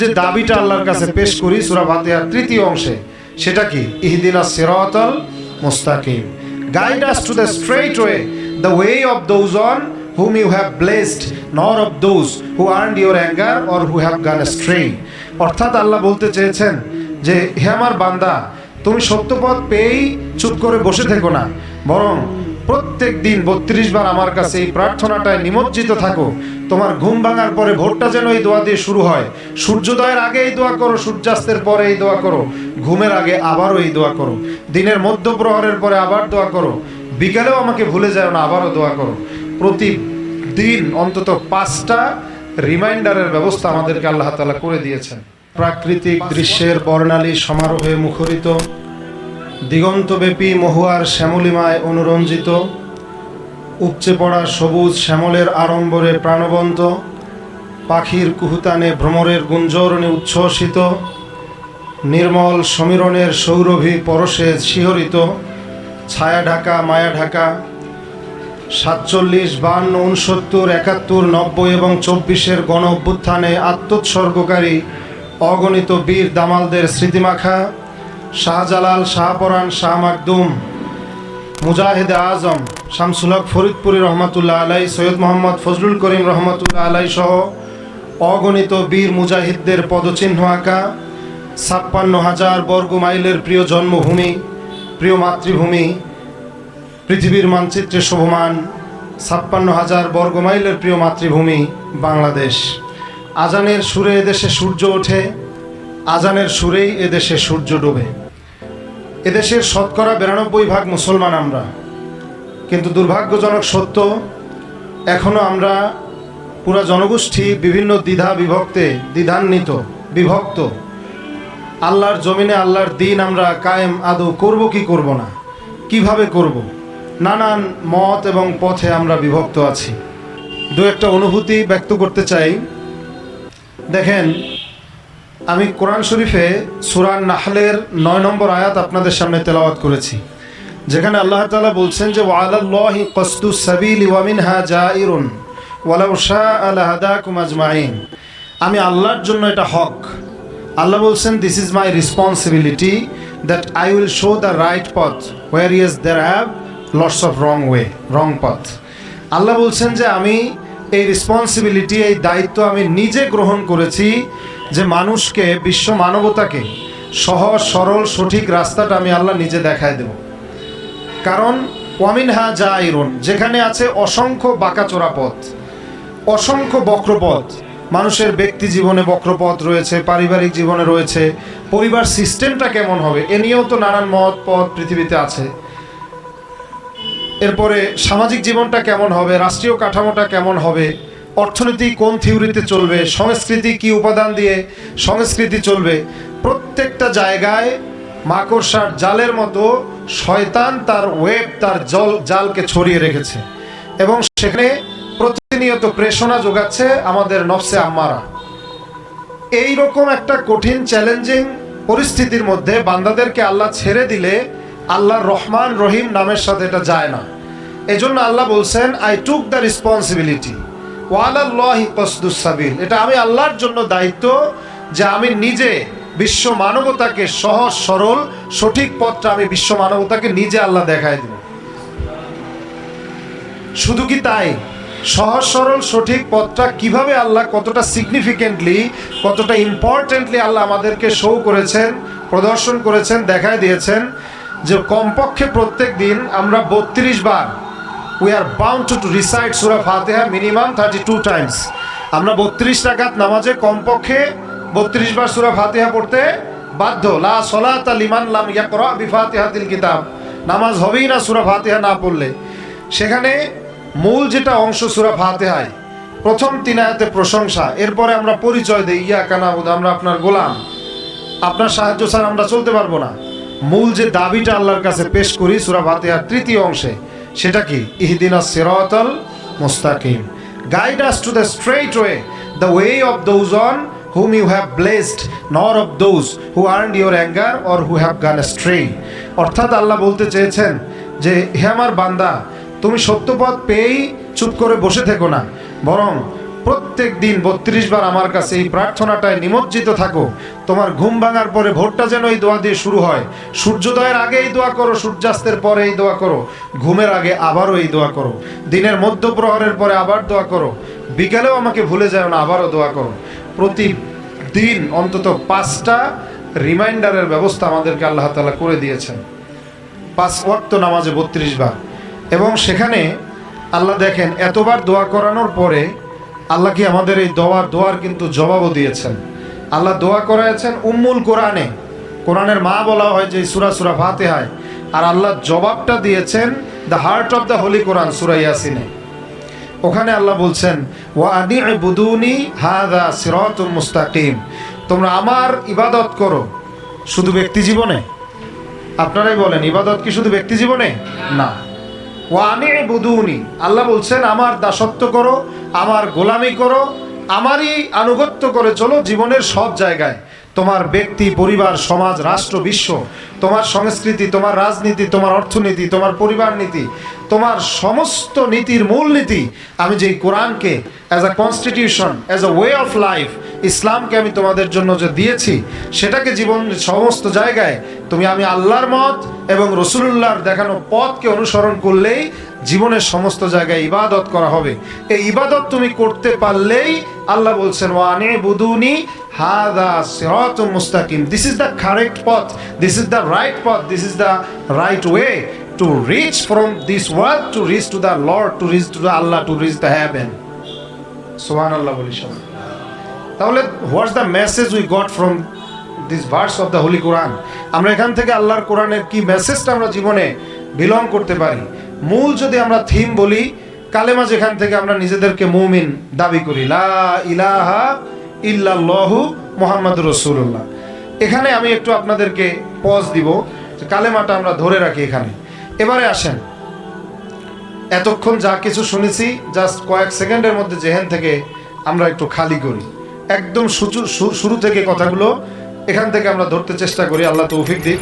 যে দাবিটা আল্লাহর কাছে পেশ করি, সূরা ফাতিহার তৃতীয় অংশে, সেটা কি? ইহদিনাস সিরাতাল মুস্তাকিম। Guide us to the straight way the way of those on whom you have blessed, nor of those who earned your anger or who have gone astray অর্থাৎ আল্লাহ বলতে চেয়েছেন যে, হে আমার বান্দা, তুমি সত্যপথ পেয়েই চুপ করে বসে থেকো না, বরং প্রত্যেক দিন বত্রিশ বার আমার কাছে এই প্রার্থনাটায় নিমজ্জিত থাকো। তোমার ঘুম ভাঙার পরে ভোরটা যেন এই দোয়া দিয়ে শুরু হয়। সূর্যোদয়ের আগে এই দোয়া করো, সূর্যাস্তের পরে এই দোয়া করো। ঘুমের আগে আবারও এই দোয়া করো। দিনের মধ্য প্রহরের পরে আবার দোয়া করো। বিকালেও আমাকে ভুলে যায় না, আবারও দোয়া করো। প্রতিদিন অন্তত পাঁচটা রিমাইন্ডারের ব্যবস্থা আমাদেরকে আল্লাহ তালা করে দিয়েছেন। প্রাকৃতিক দৃশ্যের বর্ণালী সমারোহে মুখরিত। দিগন্তব্যাপী মহুয়ার শ্যামলিমায় অনুরঞ্জিত, উপচে পড়া সবুজ শ্যামলের আড়ম্বরে প্রাণবন্ত, পাখির কুহুতানে ভ্রমরের গুঞ্জরণে উচ্ছ্বসিত, নির্মল সমীরণের সৌরভী পরশে শিহরিত, ছায়া ঢাকা, মায়া ঢাকা, সাতচল্লিশ, বান্ন উনসত্তর একাত্তর, নব্বই এবং চব্বিশের গণ অভ্যুত্থানে আত্মোৎসর্গকারী অগণিত বীর দামালদের স্মৃতিমাখা শাহজালাল শাহপরান শাহ মাকদুম, মুজাহিদে আজম, শামসুলক ফরিদপুরি রহমতুল্লাহ আলাই সৈয়দ মোহাম্মদ ফজলুল করিম রহমতুল্লাহ আলাই সহ অগণিত বীর মুজাহিদদের পদচিহ্ন আঁকা, ছাপ্পান্ন হাজার বর্গ মাইলের প্রিয় জন্মভূমি, প্রিয় মাতৃভূমি, পৃথিবীর মানচিত্রে শোভমান, ছাপ্পান্ন হাজার বর্গ মাইলের প্রিয় মাতৃভূমি বাংলাদেশ। আজানের সুরে এদেশে সূর্য ওঠে, আজানের সুরেই এদেশে সূর্য ডোবে। এদেশের শতকরা বিরানব্বই ভাগ মুসলমান আমরা। কিন্তু দুর্ভাগ্যজনক সত্য এখনও আমরা পুরা জনগোষ্ঠী বিভিন্ন দ্বিধা বিভক্তে দ্বিধান্বিত, বিভক্ত। আল্লাহর জমিনে আল্লাহর দিন আমরা কায়েম আদৌ করব কি করব না, কীভাবে করব, নানান মত এবং পথে আমরা বিভক্ত আছি। দু একটা অনুভূতি ব্যক্ত করতে চাই। দেখেন আমি কোরআন শরীফে সুরান নাহলের নয় নম্বর আয়াত আপনাদের সামনে তেলাওয়াত করেছি, যেখানে আল্লাহ তালা বলছেন যে, ওয়ালাল্লাহি কসদু সাবিল ওয়ামিন হা জাইরুন, ওয়ালাউ শাহ আলা হাদাকুম আজমাইন। আমি আল্লাহর জন্য এটা হক। আল্লাহ বলছেন this is my responsibility that I will show the right পথ whereas there have lots of wrong way wrong পথ আল্লাহ বলছেন যে, আমি এই রেসপন্সিবিলিটি এই দায়িত্ব আমি নিজে গ্রহণ করেছি যে মানুষকে, বিশ্ব মানবতাকে সহজ, সরল, সঠিক রাস্তাটা আমি আল্লাহ নিজে দেখায় দেব। কারণ ওয়ামিন হা যা আইরন যেখানে আছে অসংখ্য বাঁকাচোরা পথ, অসংখ্য বক্রপথ। মানুষের ব্যক্তি জীবনে বক্রপথ রয়েছে, পারিবারিক জীবনে রয়েছে, পরিবার সিস্টেমটা কেমন হবে, এ নিয়েও তো নানান মত পথ পৃথিবীতে আছে। এরপরে সামাজিক জীবনটা কেমন হবে, রাষ্ট্রীয় কাঠামোটা কেমন হবে অর্থনীতি কোন থিওরিতে চলবে, সংস্কৃতি কি উপাদান দিয়ে সংস্কৃতি চলবে, প্রত্যেকটা জায়গায় মাকড়সার জালের মতো শয়তান তার ওয়েব, তার জল, জালকে ছড়িয়ে রেখেছে। এবং সেখানে প্রতিনিয়ত প্রেষণা যোগাচ্ছে আমাদের নফসে আম্মারা। এই রকম একটা কঠিন চ্যালেঞ্জিং পরিস্থিতির মধ্যে বান্দাদেরকে আল্লাহ ছেড়ে দিলে আল্লাহর রহমান রহিম নামের সাথে এটা যায় না। এজন্য আল্লাহ বলছেন আই টুক দ্য রেসপন্সিবিলিটি ওয়ালাল্লাহি এটা আমি আল্লাহর জন্য দায়িত্ব যে আমি নিজে বিশ্ব মানবতাকে সহজ, সরল, সঠিক পথটা আমি বিশ্ব মানবতাকে নিজে আল্লাহ দেখায় দেব। শুধু কি তাই? সহজ, সরল, সঠিক পথটা কীভাবে আল্লাহ কতটা সিগনিফিকেন্টলি কতটা ইম্পর্টেন্টলি আল্লাহ আমাদেরকে শো করেছেন, প্রদর্শন করেছেন, দেখায় দিয়েছেন যে কমপক্ষে প্রত্যেক দিন আমরা বত্রিশ বার we are bound to recite Surah Fatiha minimum thirty two times আমরা বত্রিশ টাকাত নামাজে কমপক্ষে বত্রিশ বার সুরা ফাতিহা পড়তে বাধ্য। লা সলাত লিমান লাম ইয়াকরা বিফাতিহাতিল কিতাব। নামাজ হবেই না সুরা ফাতিহা না পড়লে। সেখানে মূল যেটা অংশ সুরা ফাতেহায় প্রথম তিন আয়াতে প্রশংসা। এরপরে আমরা পরিচয় দিই, ইয়া কানাবুদ আমরা আপনার গোলাম। আপনার সাহায্য ছাড়া আমরা চলতে পারব না। মূল যে দাবিটা আল্লাহর কাছে পেশ করি সুরা ফাতিহার তৃতীয় অংশে সেটা কি? ইহদিনা সিরাতাল মুস্তাকিম। Guide us to the straight way the way of those on whom you have blessed nor of those who earn your anger or who have gone astray অর্থাৎ আল্লাহ বলতে চেয়েছেন যে, হে আমার বান্দা, তুমি সত্যপথ পেয়েই চুপ করে বসে থেকো না। বরং প্রত্যেক দিন বত্রিশ বার আমার কাছে এই প্রার্থনাটায় নিমজ্জিত থাকো তোমার ঘুম ভাঙার পরে ভোরটা যেন এই দোয়া দিয়ে শুরু হয়। সূর্যোদয়ের আগে এই দোয়া করো, সূর্যাস্তের পরে এই দোয়া করো, ঘুমের আগে আবারও এই দোয়া করো। দিনের মধ্য প্রহরের পরে আবার দোয়া করো। বিকালেও আমাকে ভুলে যাও না, আবারও দোয়া করো। প্রতিদিন অন্তত পাঁচটা রিমাইন্ডারের ব্যবস্থা আমাদেরকে আল্লাহ তালা করে দিয়েছেন। পাঁচ ওয়াক্ত নামাজে বত্রিশ বার। এবং সেখানে আল্লাহ দেখেন, এতবার দোয়া করানোর পরে আল্লাহ কি আমাদের এই দোয়া, দোয়ার কিন্তু জবাবও দিয়েছেন। আল্লাহ দোয়া করাইছেন উম্মুল কোরআনে। কোরআনের মা বলা হয় যে সুরা সুরা ফাতেহায়। আর আল্লাহ জবাবটা দিয়েছেন the heart of the holy Quran Surah ইয়াসিনে। ওখানে আল্লাহ বলছেন, ওয়া আনি বুদুনি হাদা সিরাতুল মুস্তাকিম। তোমরা আমার ইবাদত করো, শুধু ব্যক্তি জীবনে? আপনারাই বলেন, ইবাদত কি শুধু ব্যক্তি জীবনে? না। ওয়া আনি বুদুনি আল্লাহ বলছেন, আমার দাসত্ব করো, আমার গোলামি করো আমারই আনুগত্য করে চলো জীবনের সব জায়গায়। তোমার ব্যক্তি, পরিবার, সমাজ, রাষ্ট্র, বিশ্ব, তোমার সংস্কৃতি, তোমার রাজনীতি, তোমার অর্থনীতি, তোমার পরিবার নীতি, তোমার সমস্ত নীতির মূল নীতি আমি যেই কোরআনকে as a constitution as a way of life ইসলামকে আমি তোমাদের জন্য যে দিয়েছি, সেটাকে জীবন সমস্ত জায়গায় তুমি আমি আল্লাহর মত এবং রসুলুল্লাহর দেখানো পথকে অনুসরণ করলেই জীবনের সমস্ত জায়গায় ইবাদত করা হবে। এই ইবাদত তুমি করতে পারলেই আল্লাহ বলছেন, ওয়ানে বুদুনি, হাদা সিরাতুম মুস্তাকিম। দিস ইজ দ্য কারেক্ট পথ দিস ইজ দ্য রাইট পথ this is the right way to reach from this world to reach to the lord to reach to the Allah to reach the heaven সোহান আল্লাহ বলি সবাই। তাহলে what's the message we got from this verse of the holy Quran? আমরা এখান থেকে আল্লাহর কোরআনের কি মেসেজটা আমরা জীবনে বিলং করতে পারি? মূল যদি আমরা থিম বলি, কালেমা যেখান থেকে আমরা নিজেদেরকে মুমিন দাবি করি, লা ইলাহা ইল্লাল্লাহু মোহাম্মদ রসুল্লাহ এখানে আমি একটু আপনাদেরকে পজ দিব কালেমাটা আমরা ধরে রাখি এখানে। এবারে আসেন। এতক্ষণ যা কিছু শুনেছি জাস্ট কয়েক সেকেন্ডের মধ্যে যেখান থেকে আমরা একটু খালি করি। একদম শুরু থেকে কথাগুলো এখান থেকে আমরা ধরতে চেষ্টা করি। আল্লাহ তৌফিক দিক।